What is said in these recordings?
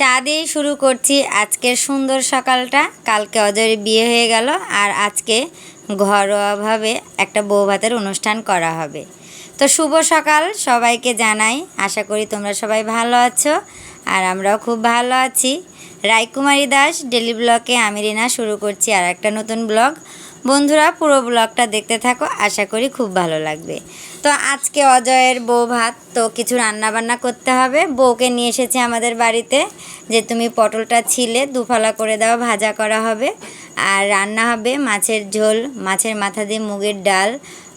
চা দিয়েই শুরু করছি আজকের সুন্দর সকালটা। কালকে অজয়ের বিয়ে হয়ে গেল আর আজকে ঘরোয়াভাবে একটা বউ ভাতের অনুষ্ঠান করা হবে। তো শুভ সকাল সবাইকে জানাই। আশা করি তোমরা সবাই ভালো আছো আর আমরাও খুব ভালো আছি। রায়কুমারী দাস ডেলি ব্লকে আমি রিনা শুরু করছি আর একটা নতুন ব্লগ। বন্ধুরা, পুরো ব্লগটা দেখতে থাকো, আশা করি খুব ভালো লাগবে। তো আজকে অজয়ের বউ ভাত, তো কিছু রান্না বান্না করতে হবে। বউকে নিয়ে এসেছে আমাদের বাড়িতে, যে তুমি পটলটা ছিলে, দুফালা করে দাও, ভাজা করা হবে। আর রান্না হবে মাছের ঝোল, মাছের মাথা দিয়ে মুগের ডাল,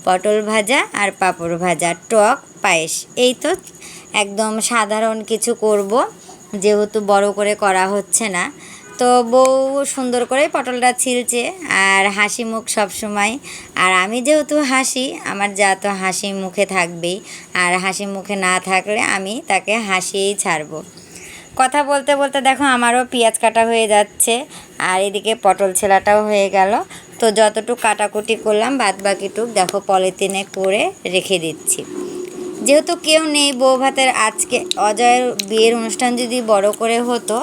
পটল ভাজা আর পাঁপড় ভাজা, টক, পায়েস। এই তো একদম সাধারণ কিছু করব, যেহেতু বড় করে করা হচ্ছে না। তো বউ সুন্দর করে পটলটা ছিলছে আর হাসি মুখ সব সময়। আর আমি যেহেতু হাসি, আমার যা তো হাসি মুখে থাকবেই। আর হাসি মুখে না থাকলে আমি তাকে হাসিয়েই ছাড়বো। কথা বলতে বলতে দেখো আমারও পেঁয়াজ কাটা হয়ে যাচ্ছে আর এদিকে পটল ছেলাটাও হয়ে গেল। তো যতটুকু কাটাকুটি করলাম বাদ বাকিটুক দেখো পলিথিনে করে রেখে দিচ্ছি। যেহেতু কেউ নেই বউ ভাতের আজকে অজয়ের বিয়ের অনুষ্ঠান যদি বড় করে হতো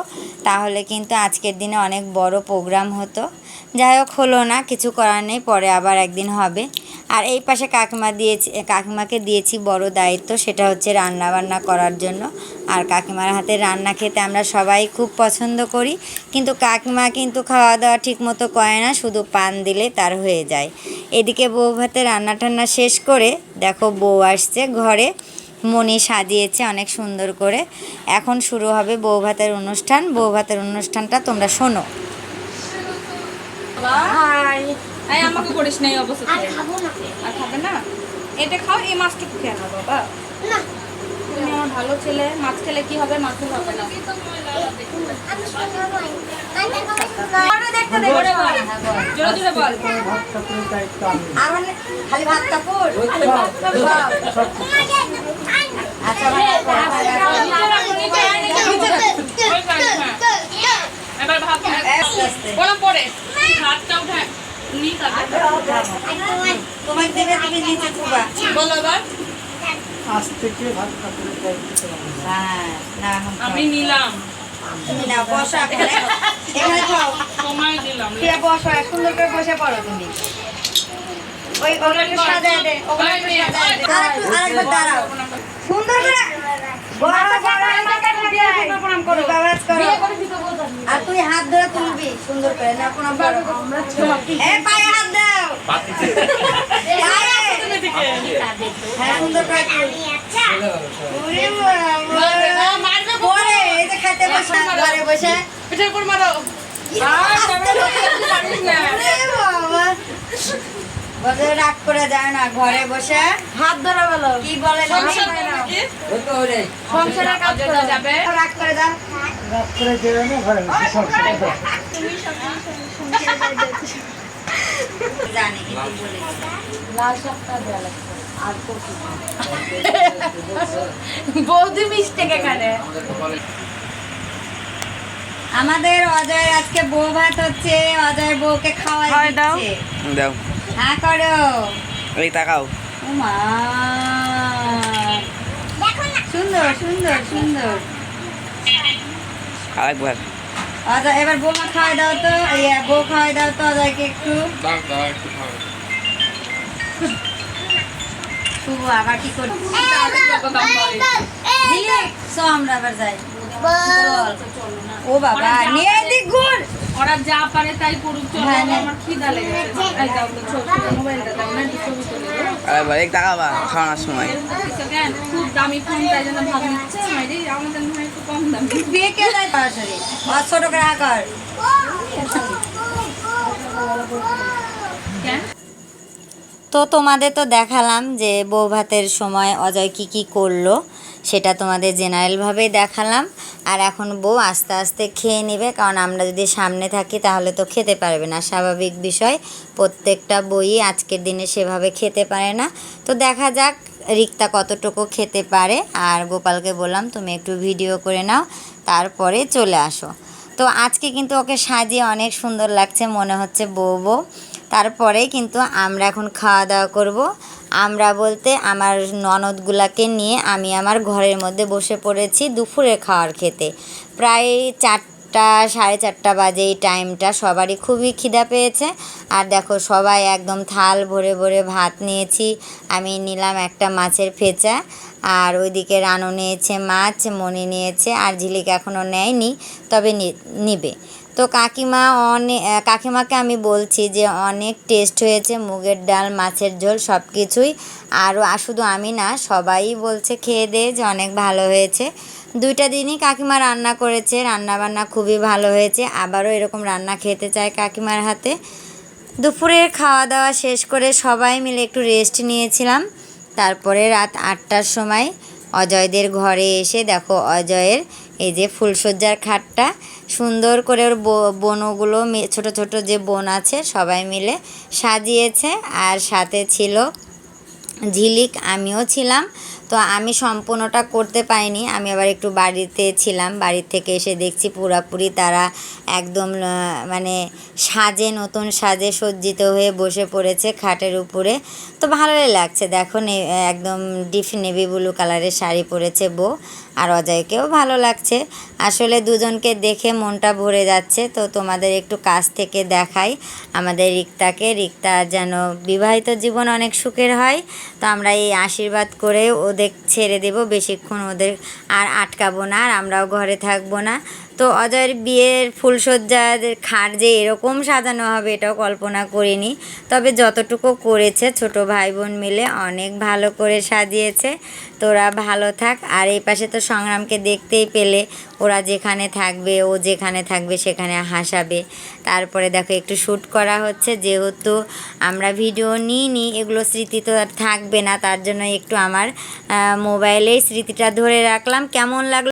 তাহলে কিন্তু আজকের দিনে অনেক বড় প্রোগ্রাম হতো। যাই হোক হলো না, কিছু করার নেই, পরে আবার একদিন হবে। আর এই পাশে কাকিমা দিয়েছি, কাকিমাকে দিয়েছি বড় দায়িত্ব, সেটা হচ্ছে রান্না বান্না করার জন্য। আর কাকিমার হাতে রান্না খেতে আমরা সবাই খুব পছন্দ করি, কিন্তু কাকিমা কিন্তু খাওয়া দাওয়া ঠিক মতো করে না, শুধু পান দিলে তার হয়ে যায়। এদিকে বউ ভাতে রান্না টান্না শেষ করে, দেখো বউ আসছে ঘরে। মনি সাজিয়েছে অনেক সুন্দর করে। এখন শুরু হবে বউ ভাতের অনুষ্ঠান। বউ ভাতের অনুষ্ঠানটা তোমরা শোনো। আমাকে করিস না এই অবস্থা। আর থেকে। খাব না। আর খাবে না? এটা খাও এই মাছটুকু খেয়ে নাও বাবা। তুমি আমার ভালো ছেলে। মাছ খেলে কি হবে? মাছ হবে না। আমি খাব। আমি খাব আরে দেখতে দে জোরে বল জোরে জোরে বল আমার খালি ভাত কাপড় আচ্ছা এবার ভাত আস্তে পরে। ভাতটা উঠে নি তারপর তোমাকে দেবে তুমি নিচে থুবা বলো এবার। আজ থেকে ভাত হ্যাঁ না আমি নিলাম। তুমি না বসো এখানে। এখানে খাও। সময় দিলাম। প্রিয়া বসো সুন্দর করে বসে পড়ো তুমি। ওই ওগুলো সাজায় দে ওগুলো সাজায় দে। আরেকবার দাঁড়াও। সুন্দর করে আর তুই হাত ধরে তুলবি সুন্দর করে না প্রণাম করো এ পায়ে হাত দাও হ্যাঁ সুন্দর করে এই খেতে বসে। ঘরে বসে পিঠের উপর মারো। বলে রাগ করে যায় না ঘরে বসে হাত ধরা বলো কি বলে সংসার কাজ করা যাবে। রাগ করে দাও করে না ঘরে বৌদি মিস্টেক এখানে আমাদের অজয় আজকে বউ ভাত হচ্ছে অজয় বউকে খাওয়াই দাও। দাও। হ্যাঁ করো। এই তাকাও। সুন্দর সুন্দর সুন্দর। আরেকবার অজয় এবার বৌমা খাওয়াই দাও তো। ইয়ে বউ খাওয়াই দাও তো অজয়কে একটু। শুভ আবার কি করছিস সো আমরা আবার যাই। ও বাবা নিয়ে দিক ঘুর। ওরা যা পারে তাই করুক চলো হ্যাঁ, হ্যাঁ। আমার খিদা লেগেছে এই দাও তো ছোট মোবাইলটা দাও না ছবি তুলে দাও। আরেকবার এই তাকাবা খাওয়ানোর সময় কেন? খুব দামি ফোন তাই জন্য ভাব নিচ্ছে মাইরে আমাদের মনে একটু কম দামি বিয়ে কে যায় সরাসরি আর ছোট করে হা কর কেন তো তোমাদের তো দেখালাম যে বউ ভাতের সময় অজয় কি কি করল সেটা তোমাদের জেনারেলভাবেই দেখালাম। আর এখন বউ আস্তে আস্তে খেয়ে নেবে, কারণ আমরা যদি সামনে থাকি তাহলে তো খেতে পারবে না। স্বাভাবিক বিষয়, প্রত্যেকটা বই আজকের দিনে সেভাবে খেতে পারে না। তো দেখা যাক রিক্তা কতটুকু খেতে পারে। আর গোপালকে বললাম, তুমি একটু ভিডিও করে নাও, তারপরে চলে আসো। তো আজকে কিন্তু ওকে সাজিয়ে অনেক সুন্দর লাগছে, মনে হচ্ছে বউ বউ। তারপরে কিন্তু আমরা এখন খাওয়া দাওয়া করব। আমরা বলতে আমার ননদগুলাকে নিয়ে আমি আমার ঘরের মধ্যে বসে পড়েছি দুপুরে খাওয়ার খেতে। প্রায় চারটা, সাড়ে চারটা বাজে এই টাইমটা সবারই খুবই খিদা পেয়েছে। আর দেখো, সবাই একদম থাল ভরে ভরে ভাত নিয়েছি। আমি নিলাম একটা মাছের ফেঁচা, আর ওইদিকে রানু নিয়েছে মাছ, মনি নিয়েছে, আর ঝিলিক এখনও নেয়নি, তবে নিবে। তো কাকিমা অনেক কাকিমাকে আমি বলছি যে অনেক টেস্ট হয়েছে, মুগের ডাল, মাছের ঝোল সব কিছুই আরও আর শুধু আমি না, সবাই বলছে খেয়ে দে যে অনেক ভালো হয়েছে। দুইটা দিনই কাকিমা রান্না করেছে রান্না বান্না খুবই ভালো হয়েছে। আবারও এরকম রান্না খেতে চায় কাকিমার হাতে। দুপুরের খাওয়া দাওয়া শেষ করে সবাই মিলে একটু রেস্ট নিয়েছিলাম। তারপরে রাত আটটার সময় অজয়দের ঘরে এসে দেখো অজয়ের এই যে ফুলসজ্জার খাটটা। সুন্দর করে ওর বোনগুলো ছোট ছোট যে বোন আছে সবাই মিলে সাজিয়েছে। আর সাথে ছিল ঝিলিক, আমিও ছিলাম। তো আমি সম্পূর্ণটা করতে পাইনি আমি আবার একটু বাড়িতে ছিলাম। বাড়ির থেকে এসে দেখছি পুরাপুরি তারা একদম মানে সাজে, নতুন সাজে সজ্জিত হয়ে বসে পড়েছে খাটের উপরে। তো ভালোই লাগছে। দেখো একদম ডিপ নেভি ব্লু কালারের শাড়ি পরেছে বউ আর অজয়কেও ভালো লাগছে। আসলে দুজনকে দেখে মনটা ভরে যাচ্ছে। তো তোমাদের একটু কাছ থেকে দেখাই আমাদের রিক্তাকে। রিক্তা যেন বিবাহিত জীবন অনেক সুখের হয়। তো আমরা এই আশীর্বাদ করে ওদের ছেড়ে দেব বেশিক্ষণ ওদের আর আটকাবো না আর আমরাও ঘরে থাকব না। তো অজয়ের বিয়ের ফুলসজ্জার খাট যে এরকম সাজানো হবে, এটাও কল্পনা করিনি। তবে যতটুকু করেছে ছোট ভাই বোন মিলে অনেক ভালো করে সাজিয়েছে। তোরা ভালো থাক। আর এই পাশে তো সংগ্রামকে দেখতেই পেলে, ওরা যেখানে থাকবে, ও যেখানে থাকবে সেখানে হাসাবে। তারপরে দেখো, একটু শ্যুট করা হচ্ছে। যেহেতু আমরা ভিডিও নিইনি, এগুলো স্মৃতি তো আর থাকবে না। তার জন্য একটু আমার মোবাইলেই স্মৃতিটা ধরে রাখলাম। কেমন লাগল?